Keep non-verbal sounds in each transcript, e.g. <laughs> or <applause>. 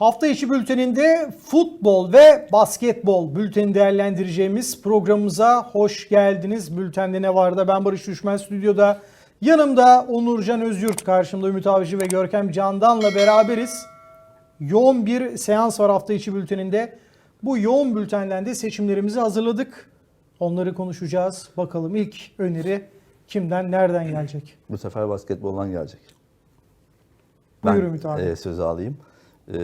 Hafta içi bülteninde futbol ve basketbol bülteni değerlendireceğimiz programımıza hoş geldiniz. Bültende ne var da ben Barış Düşmen stüdyoda. Yanımda Onurcan Özyurt, karşımda Ümit Avcı ve Görkem Candan'la beraberiz. Yoğun bir seans var hafta içi bülteninde. Bu yoğun bültenden de seçimlerimizi hazırladık. Onları konuşacağız. Bakalım ilk öneri kimden, nereden gelecek? Bu sefer basketboldan gelecek. Buyur ben Ümit abi. e, sözü alayım. E,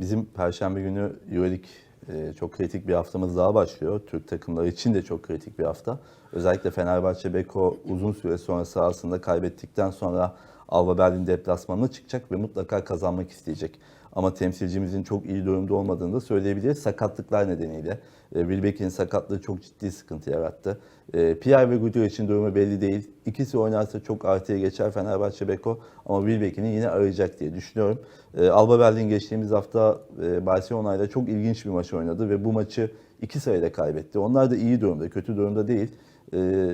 bizim Perşembe günü Euroleague e, çok kritik bir haftamız daha başlıyor. Türk takımları için de çok kritik bir hafta. Özellikle Fenerbahçe Beko uzun süre sonra sahasında kaybettikten sonra Alba Berlin deplasmanına çıkacak ve mutlaka kazanmak isteyecek. Ama temsilcimizin çok iyi durumda olmadığını da söyleyebiliriz. Sakatlıklar nedeniyle. E, Wilbeck'in sakatlığı çok ciddi sıkıntı yarattı. E, Pierre ve Gudio için durumu belli değil. İkisi oynarsa çok artıya geçer Fenerbahçe Beko ama Wilbeck'ini yine arayacak diye düşünüyorum. E, Alba Berlin geçtiğimiz hafta e, Barcelona ile çok ilginç bir maç oynadı ve bu maçı iki sayıda kaybetti. Onlar da iyi durumda, kötü durumda değil. E,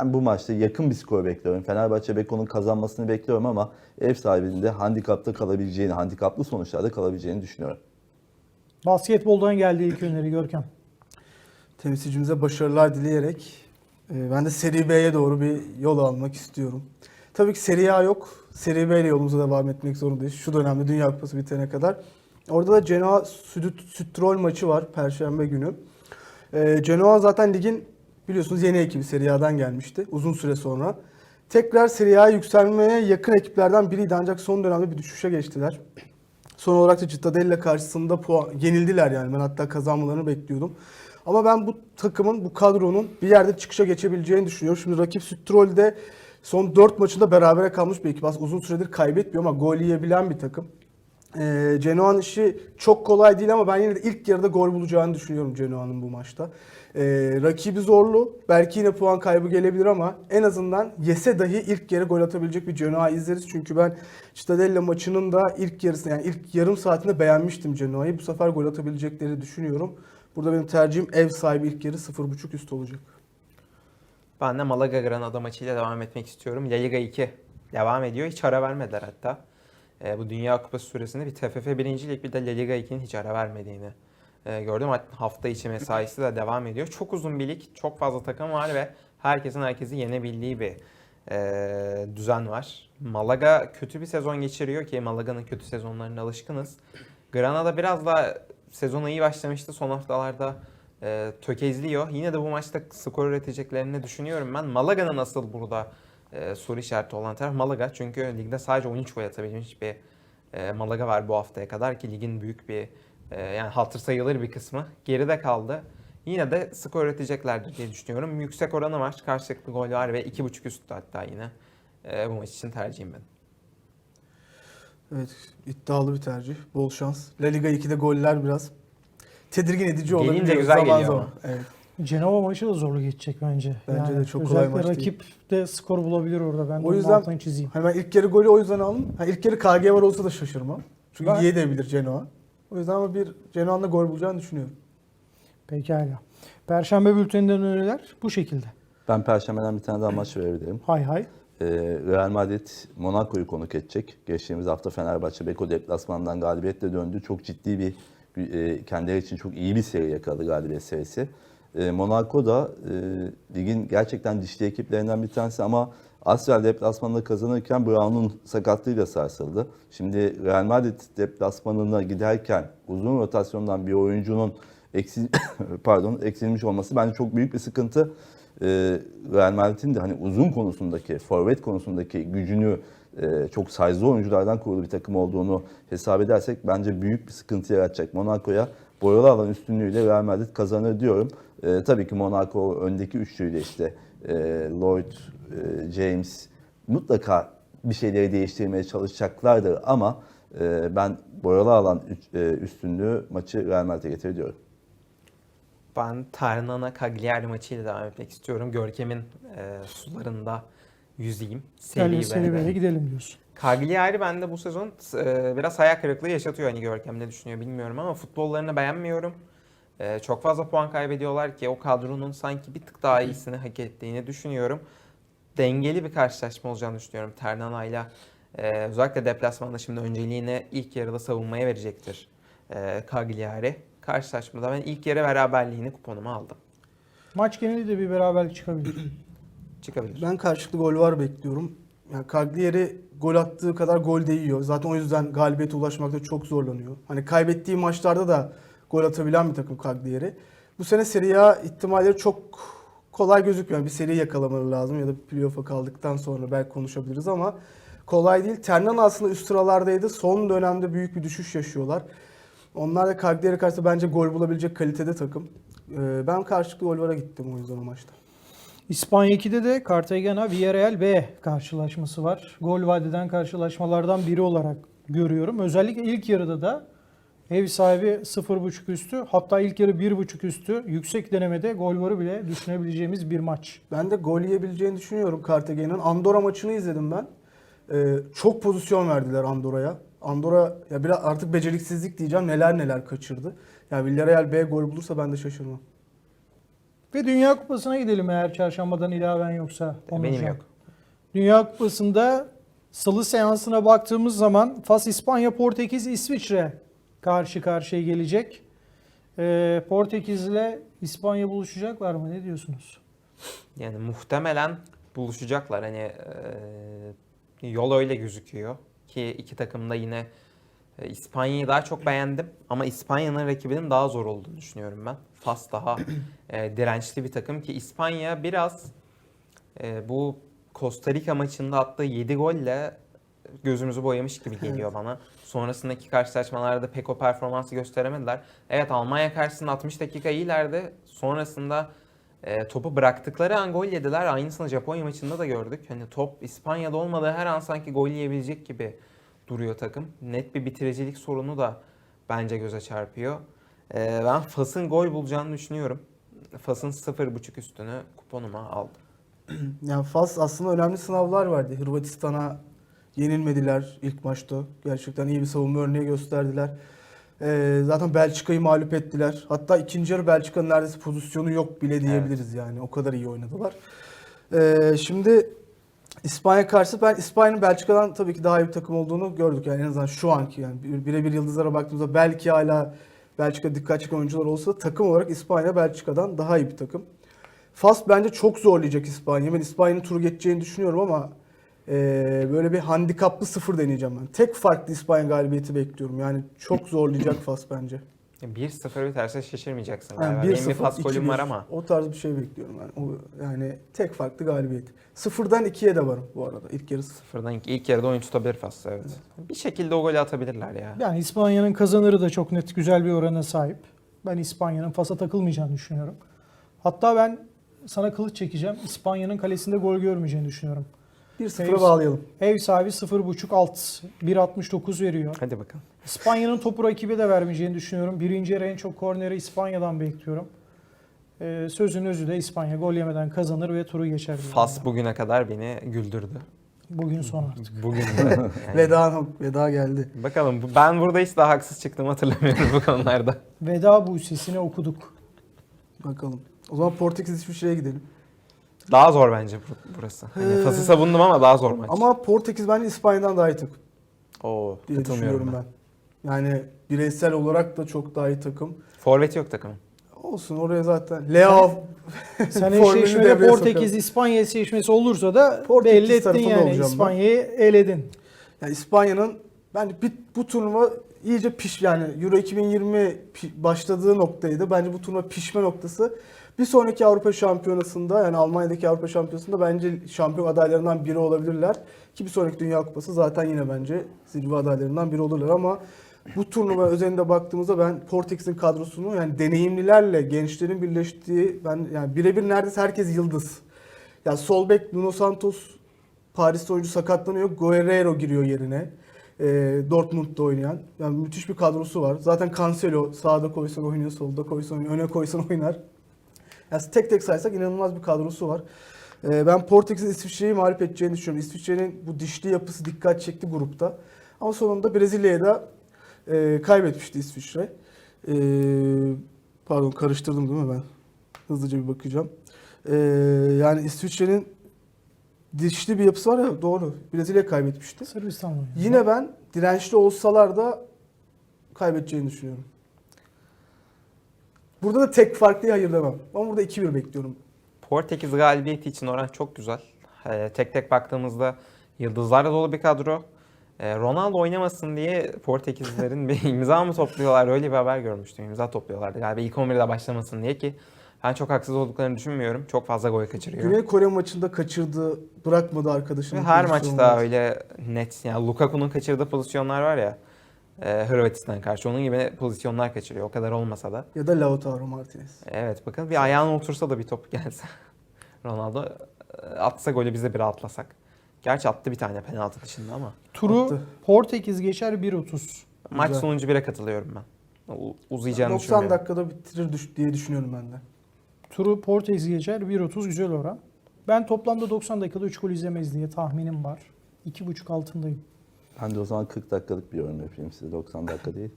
ben bu maçta yakın bir skor bekliyorum. Fenerbahçe Beko'nun kazanmasını bekliyorum ama ev sahibinin de handikapta kalabileceğini, handikaplı sonuçlarda kalabileceğini düşünüyorum. Basketboldan geldi ilk öneri Görkem. temsilcimize başarılar dileyerek e, ben de Seri B'ye doğru bir yol almak istiyorum. Tabii ki Seri A yok. Seri B ile yolumuza devam etmek zorundayız. Şu dönemde Dünya Kupası bitene kadar. Orada da Genoa Süt Sütrol maçı var Perşembe günü. E, Genoa zaten ligin biliyorsunuz yeni ekibi Serie A'dan gelmişti uzun süre sonra. Tekrar Serie A'ya yükselmeye yakın ekiplerden biriydi ancak son dönemde bir düşüşe geçtiler. Son olarak da Cittadella karşısında puan, yenildiler yani. Ben hatta kazanmalarını bekliyordum. Ama ben bu takımın, bu kadronun bir yerde çıkışa geçebileceğini düşünüyorum. Şimdi rakip Süttrol'de son 4 maçında berabere kalmış bir ekip. Aslında uzun süredir kaybetmiyor ama gol yiyebilen bir takım. Ee, Genoa'nın işi çok kolay değil ama ben yine de ilk yarıda gol bulacağını düşünüyorum Genoa'nın bu maçta. Ee, rakibi zorlu. Belki yine puan kaybı gelebilir ama en azından yese dahi ilk yarı gol atabilecek bir Genoa izleriz. Çünkü ben Cittadella maçının da ilk yarısını yani ilk yarım saatinde beğenmiştim Genoa'yı. Bu sefer gol atabilecekleri düşünüyorum. Burada benim tercihim ev sahibi ilk yarı 0.5 üst olacak. Ben de Malaga Granada maçıyla devam etmek istiyorum. La Liga 2 devam ediyor. Hiç ara vermediler hatta. E, bu Dünya Kupası süresinde bir TFF 1. Lig bir de La Liga 2'nin hiç ara vermediğini e, gördüm. Hafta içi mesaisi de devam ediyor. Çok uzun bir lig, çok fazla takım var ve herkesin herkesi yenebildiği bir e, düzen var. Malaga kötü bir sezon geçiriyor ki Malaga'nın kötü sezonlarına alışkınız. Granada biraz da sezona iyi başlamıştı. Son haftalarda e, tökezliyor. Yine de bu maçta skor üreteceklerini düşünüyorum ben. Malaga'nın asıl burada e, soru işareti olan taraf Malaga. Çünkü ligde sadece 13 gol atabilmiş bir e, Malaga var bu haftaya kadar ki ligin büyük bir e, yani hatır sayılır bir kısmı geride kaldı. Yine de skor üreteceklerdir diye düşünüyorum. Yüksek oranı var. Karşılıklı gol var ve 2.5 üstü hatta yine. E, bu maç için tercihim benim. Evet iddialı bir tercih. Bol şans. La Liga 2'de goller biraz tedirgin edici olabilir. Gelince güzel geliyor ama. Evet. Cenova maçı da zorlu geçecek bence. Bence de çok kolay maç değil. rakip de skor bulabilir orada. Ben O yüzden- altını çizeyim. Hemen ilk yarı golü o yüzden aldım. Ha, ilk yarı KG var olsa da şaşırmam. Çünkü Ben- yiyebilir Genoa. O yüzden ama bir Genoa'nın da gol bulacağını düşünüyorum. Pekala. Perşembe bülteninden öneriler bu şekilde. Ben Perşembe'den bir tane daha maç verebilirim. Hay hay. Ee, Real Madrid Monaco'yu konuk edecek. Geçtiğimiz hafta Fenerbahçe Beko deplasmanından galibiyetle döndü. Çok ciddi bir e, kendileri için çok iyi bir seri yakaladı galibiyet serisi. E, Monaco da e, ligin gerçekten dişli ekiplerinden bir tanesi ama Asvel deplasmanında kazanırken Brown'un sakatlığıyla sarsıldı. Şimdi Real Madrid deplasmanına giderken uzun rotasyondan bir oyuncunun eksil, <coughs> pardon eksilmiş olması bence çok büyük bir sıkıntı e, Real Madrid'in de hani uzun konusundaki, forvet konusundaki gücünü e, çok size'lı oyunculardan kurulu bir takım olduğunu hesap edersek bence büyük bir sıkıntı yaratacak. Monaco'ya boyalı alan üstünlüğüyle Real Madrid kazanır diyorum. E, tabii ki Monaco öndeki üçlüyle işte e, Lloyd, e, James mutlaka bir şeyleri değiştirmeye çalışacaklardır ama e, ben boyalı alan üç- e, üstünlüğü maçı Real Madrid'e getirir diyorum. Ben Ternana Cagliari maçıyla devam etmek istiyorum. Görkem'in e, sularında yüzeyim. Seri Seri B'de. B'ye gidelim diyorsun. Cagliari bende bu sezon e, biraz hayal kırıklığı yaşatıyor. Hani Görkem ne düşünüyor bilmiyorum ama futbollarını beğenmiyorum. E, çok fazla puan kaybediyorlar ki o kadronun sanki bir tık daha iyisini hak ettiğini düşünüyorum. Dengeli bir karşılaşma olacağını düşünüyorum Ternana ile Ee, özellikle deplasmanda şimdi önceliğini ilk yarıda savunmaya verecektir ee, Cagliari. Karşılaşmada ben ilk yarı beraberliğini kuponuma aldım. Maç geneli de bir beraberlik çıkabilir. <clears throat> Çıkabilir. Ben karşılıklı gol var bekliyorum. Yani Cagliari gol attığı kadar gol de yiyor. Zaten o yüzden galibiyete ulaşmakta çok zorlanıyor. Hani kaybettiği maçlarda da gol atabilen bir takım Cagliari. Bu sene Serie A ihtimalleri çok kolay gözükmüyor. Bir seri yakalamaları lazım ya da playoff'a kaldıktan sonra belki konuşabiliriz ama kolay değil. Ternan aslında üst sıralardaydı. Son dönemde büyük bir düşüş yaşıyorlar. Onlar da Cagliari karşısında bence gol bulabilecek kalitede takım. Ee, Ben karşılıklı gol vara gittim o yüzden o maçta. İspanya 2'de de Cartagena Villarreal B karşılaşması var. Gol vadeden karşılaşmalardan biri olarak görüyorum. Özellikle ilk yarıda da ev sahibi 0.5 üstü hatta ilk yarı 1.5 üstü yüksek denemede gol varı bile düşünebileceğimiz bir maç. Ben de gol yiyebileceğini düşünüyorum Cartagena'nın. Andorra maçını izledim ben. Ee, çok pozisyon verdiler Andorra'ya. Andorra ya biraz artık beceriksizlik diyeceğim neler neler kaçırdı. Ya Villarreal B gol bulursa ben de şaşırmam. Ve Dünya Kupası'na gidelim eğer çarşambadan ilaven yoksa. Benim yok. Dünya Kupası'nda salı seansına baktığımız zaman Fas, İspanya, Portekiz, İsviçre karşı karşıya gelecek. Ee, Portekiz ile İspanya buluşacaklar mı? Ne diyorsunuz? Yani muhtemelen buluşacaklar. Hani e, yol öyle gözüküyor ki iki takım da yine e, İspanya'yı daha çok beğendim ama İspanya'nın rakibinin daha zor olduğunu düşünüyorum ben. Fas daha e, dirençli bir takım ki İspanya biraz e, bu Costa Rica maçında attığı 7 golle gözümüzü boyamış gibi geliyor bana. Sonrasındaki karşılaşmalarda pek o performansı gösteremediler. Evet Almanya karşısında 60 dakika iyilerdi. Sonrasında e, topu bıraktıkları an gol yediler. Aynısını Japonya maçında da gördük. Hani top İspanya'da olmadığı her an sanki gol yiyebilecek gibi duruyor takım. Net bir bitiricilik sorunu da bence göze çarpıyor. E, ben Fas'ın gol bulacağını düşünüyorum. Fas'ın 0.5 üstünü kuponuma aldım. <clears throat> Yani Fas aslında önemli sınavlar verdi. Hırvatistan'a yenilmediler ilk maçta. Gerçekten iyi bir savunma örneği gösterdiler. Ee, zaten Belçika'yı mağlup ettiler. Hatta ikinci yarı Belçika'nın neredeyse pozisyonu yok bile diyebiliriz yani. O kadar iyi oynadılar. Ee, şimdi İspanya karşı ben İspanya'nın Belçika'dan tabii ki daha iyi bir takım olduğunu gördük. Yani en azından şu anki yani bir- birebir yıldızlara baktığımızda belki hala Belçika dikkat çeken oyuncular olsa da takım olarak İspanya Belçika'dan daha iyi bir takım. Fas bence çok zorlayacak İspanya. Ben İspanya'nın turu geçeceğini düşünüyorum ama eee, böyle bir handikaplı sıfır deneyeceğim ben. Tek farklı İspanya galibiyeti bekliyorum. Yani çok zorlayacak Fas bence. 1-0 biterse şaşırmayacaksın Yani galiba. Benim bir 1-0, Fas golüm 2-1. var ama. O tarz bir şey bekliyorum ben. O, yani tek farklı galibiyet. Sıfırdan ikiye de varım bu arada. İlk yarısı. Sıfırdan ilk, ilk yarıda oyun tutabilir Fas evet. Bir şekilde o golü atabilirler ya. Yani İspanya'nın kazanırı da çok net güzel bir orana sahip. Ben İspanya'nın Fas'a takılmayacağını düşünüyorum. Hatta ben sana kılıç çekeceğim. İspanya'nın kalesinde gol görmeyeceğini düşünüyorum. 1-0'a Fevzi. bağlayalım. Ev sahibi 0.5 alt. 1.69 veriyor. Hadi bakalım. İspanya'nın topu rakibe de vermeyeceğini düşünüyorum. Birinci yarı en çok korneri İspanya'dan bekliyorum. Ee, sözün özü de İspanya gol yemeden kazanır ve turu geçer. Fas ben. bugüne kadar beni güldürdü. Bugün son artık. Bugün <laughs> yani. Veda, veda geldi. Bakalım ben burada hiç daha haksız çıktığımı hatırlamıyorum bu konularda. Veda bu sesini okuduk. Bakalım. O zaman Portekiz İsviçre'ye gidelim. Daha zor bence bur- burası. Hani Ee, Fas'ı savundum ama daha zor maç. Ama Portekiz bence İspanya'dan daha iyi takım Oo, diye katılmıyorum düşünüyorum ben. ben. Yani bireysel olarak da çok daha iyi takım. Forvet yok takımın. Olsun oraya zaten. Leo Sen <laughs> formülü eşleşmede devreye Portekiz. İspanya eşleşmesi olursa da Portekiz belli ettin tarafında yani olacağım ben. İspanya'yı eledin. Yani İspanya'nın bence bir, bu turnuva iyice piş yani Euro 2020 pi- başladığı noktaydı. Bence bu turnuva pişme noktası. Bir sonraki Avrupa Şampiyonası'nda yani Almanya'daki Avrupa Şampiyonası'nda bence şampiyon adaylarından biri olabilirler. Ki bir sonraki Dünya Kupası zaten yine bence zirve adaylarından biri olurlar ama bu turnuva özelinde baktığımızda ben Portekiz'in kadrosunu yani deneyimlilerle gençlerin birleştiği ben yani birebir neredeyse herkes yıldız. Ya sol bek Nuno Santos Paris'te oyuncu sakatlanıyor. Guerrero giriyor yerine. E, Dortmund'da oynayan. Yani müthiş bir kadrosu var. Zaten Cancelo sağda koysan oynuyor, solda koysan oynuyor, öne koysan oynar. Yani tek tek saysak inanılmaz bir kadrosu var. E, ben Portekiz'in İsviçre'yi mağlup edeceğini düşünüyorum. İsviçre'nin bu dişli yapısı dikkat çekti grupta. Ama sonunda Brezilya'ya da e, kaybetmişti İsviçre. E, pardon karıştırdım değil mi ben? Hızlıca bir bakacağım. E, yani İsviçre'nin dişli bir yapısı var ya doğru. Brezilya kaybetmişti. Sırbistan'la oynadı. Yine ben dirençli olsalar da kaybedeceğini düşünüyorum. Burada da tek fark diye hayır demem. Ama burada 2-1 bekliyorum. Portekiz galibiyeti için oran çok güzel. Ee, tek tek baktığımızda yıldızlarla dolu bir kadro. Ee, Ronaldo oynamasın diye Portekizlilerin bir <laughs> imza mı topluyorlar? Öyle bir haber görmüştüm. İmza topluyorlardı galiba ilk 11'de başlamasın diye ki ben çok haksız olduklarını düşünmüyorum. Çok fazla gol kaçırıyor. Güney Kore maçında kaçırdı, bırakmadı arkadaşını. Her maçta öyle net. Yani Lukaku'nun kaçırdığı pozisyonlar var ya. E, Hırvatistan karşı onun gibi pozisyonlar kaçırıyor. O kadar olmasa da. Ya da Lautaro Martinez. Evet bakın bir ayağına otursa da bir top gelse. <laughs> Ronaldo e, atsa golü bize bir atlasak. Gerçi attı bir tane penaltı dışında ama. Turu Attı. Portekiz geçer 1.30. Maç Güzel. sonucu 1'e katılıyorum ben. U- Uzayacağını 90 düşünmüyorum. dakikada bitirir düş- diye düşünüyorum ben de. Turu Portekiz geçer 1.30 güzel oran. Ben toplamda 90 dakikada 3 gol izlemez diye tahminim var. 2.5 altındayım. Ben de o zaman 40 dakikalık bir yorum yapayım size. 90 dakika değil.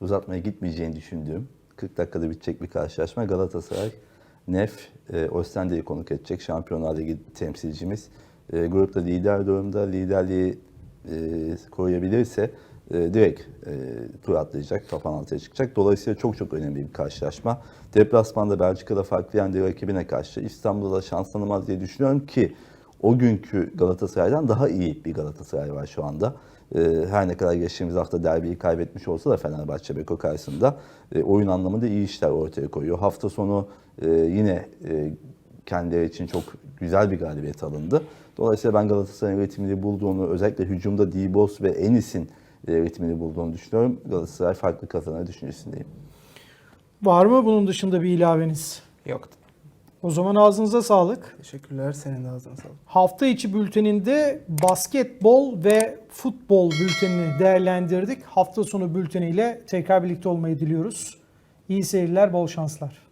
Uzatmaya gitmeyeceğini düşündüğüm 40 dakikada bitecek bir karşılaşma. Galatasaray Nef e, Ostende'yi konuk edecek. Şampiyonlar Ligi temsilcimiz. E, grupta lider durumda. Liderliği e, koruyabilirse e, direkt e, tur atlayacak. Top 16'ya çıkacak. Dolayısıyla çok çok önemli bir karşılaşma. Deplasmanda Belçika'da farklı yendi rakibine karşı. İstanbul'da da şans tanımaz diye düşünüyorum ki o günkü Galatasaray'dan daha iyi bir Galatasaray var şu anda. Ee, her ne kadar geçtiğimiz hafta derbiyi kaybetmiş olsa da Fenerbahçe Beko karşısında e, oyun anlamında iyi işler ortaya koyuyor. Hafta sonu e, yine e, kendileri için çok güzel bir galibiyet alındı. Dolayısıyla ben Galatasaray'ın ritmini bulduğunu, özellikle hücumda Dibos ve Enis'in e, ritmini bulduğunu düşünüyorum. Galatasaray farklı kazanır düşüncesindeyim. Var mı bunun dışında bir ilaveniz? Yok. O zaman ağzınıza sağlık. Teşekkürler. Senin de ağzına sağlık. Hafta içi bülteninde basketbol ve futbol bültenini değerlendirdik. Hafta sonu bülteniyle tekrar birlikte olmayı diliyoruz. İyi seyirler, bol şanslar.